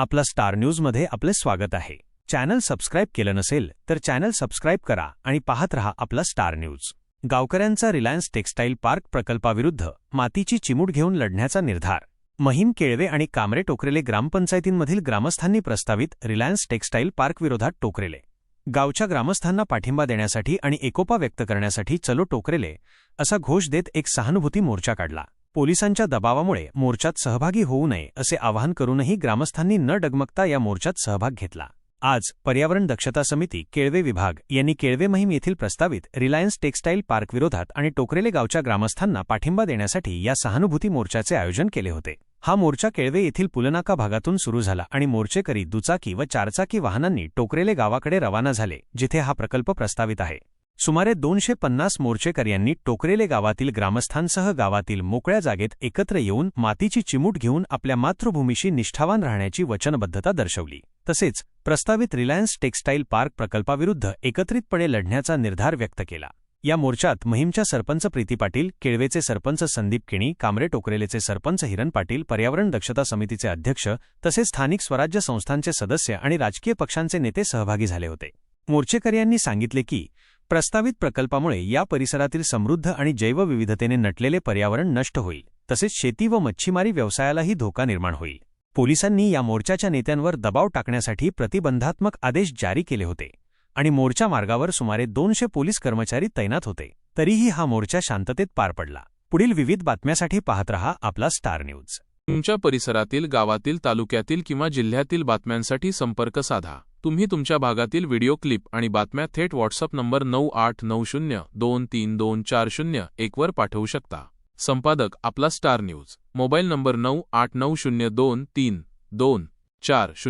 आपला स्टार न्यूजमध्ये आपले स्वागत आहे. चॅनल सबस्क्राईब केलं नसेल तर चॅनल सबस्क्राईब करा आणि पाहत रहा आपला स्टार न्यूज. गावकऱ्यांचा रिलायन्स टेक्स्टाईल पार्क प्रकल्पाविरुद्ध मातीची चिमूट घेऊन लढण्याचा निर्धार. महिम केळवे आणि कामरे टोकरेले ग्रामपंचायतींमधील ग्रामस्थांनी प्रस्तावित रिलायन्स टेक्स्टाईल पार्कविरोधात टोकरेले. गावच्या ग्रामस्थांना पाठिंबा देण्यासाठी आणि एकोपा व्यक्त करण्यासाठी चलो टोकरेले असा घोष देत एक सहानुभूती मोर्चा काढला. पोलिसांच्या दबावामुळे मोर्चात सहभागी होऊ नये असे आवाहन करूनही ग्रामस्थांनी न डगमगता या मोर्चात सहभाग घेतला. आज पर्यावरण दक्षता समिती केळवे विभाग यांनी केळवे महिम येथील प्रस्तावित रिलायन्स टेक्स्टाईल पार्कविरोधात आणि टोकरेले गावच्या ग्रामस्थांना पाठिंबा देण्यासाठी या सहानुभूती मोर्चाचे आयोजन केले होते. हा मोर्चा केळवे येथील पुलनाका भागातून सुरू झाला आणि मोर्चेकरी दुचाकी व चारचाकी वाहनांनी टोकरेले गावाकडे रवाना झाले जिथे हा प्रकल्प प्रस्तावित आहे. सुमारे दोनशे पन्नास मोर्चेकर्यांनी टोकरेले गावातील ग्रामस्थांसह गावातील मोकळ्या जागेत एकत्र येऊन मातीची चिमूट घेऊन आपल्या मातृभूमीशी निष्ठावान राहण्याची वचनबद्धता दर्शवली. तसेच प्रस्तावित रिलायन्स टेक्स्टाईल पार्क प्रकल्पाविरुद्ध एकत्रितपणे लढण्याचा निर्धार व्यक्त केला. या मोर्चात महिमच्या सरपंच प्रीती पाटील केळवेचे सरपंच संदीप किणी कामरे टोकरेलेचे सरपंच हिरण पाटील पर्यावरण दक्षता समितीचे अध्यक्ष तसेच स्थानिक स्वराज्य संस्थांचे सदस्य आणि राजकीय पक्षांचे नेते सहभागी झाले होते. मोर्चेकर्यांनी सांगितले की प्रस्तावित प्रकल्पामुळे या परिसरातील समृद्ध आणि जैवविविधतेने नटलेले पर्यावरण नष्ट होईल तसेच शेती व मच्छीमारी व्यवसायालाही धोका निर्माण होईल. पोलिसांनी या मोर्चाच्या नेत्यांवर दबाव टाकण्यासाठी प्रतिबंधात्मक आदेश जारी केले होते आणि मोर्चा मार्गावर सुमारे दोनशे पोलीस कर्मचारी तैनात होते तरीही हा मोर्चा शांततेत पार पडला. पुढील विविध बातम्यासाठी पाहत रहा आपला स्टार न्यूज. तुमच्या परिसरातील गावातील तालुक्यातील किंवा जिल्ह्यातील बातम्यांसाठी संपर्क साधा. तुम्ही तुमच्या भागातील व्हिडिओ क्लिप आणि बातम्या थेट व्हॉट्सअप नंबर नऊ आठ नऊ शून्य दोन तीन दोन चार शून्य एकवर पाठवू शकता. संपादक आपला स्टार न्यूज. मोबाईल नंबर नऊ आठ नऊ शून्य दोन तीन दोन चार शून्य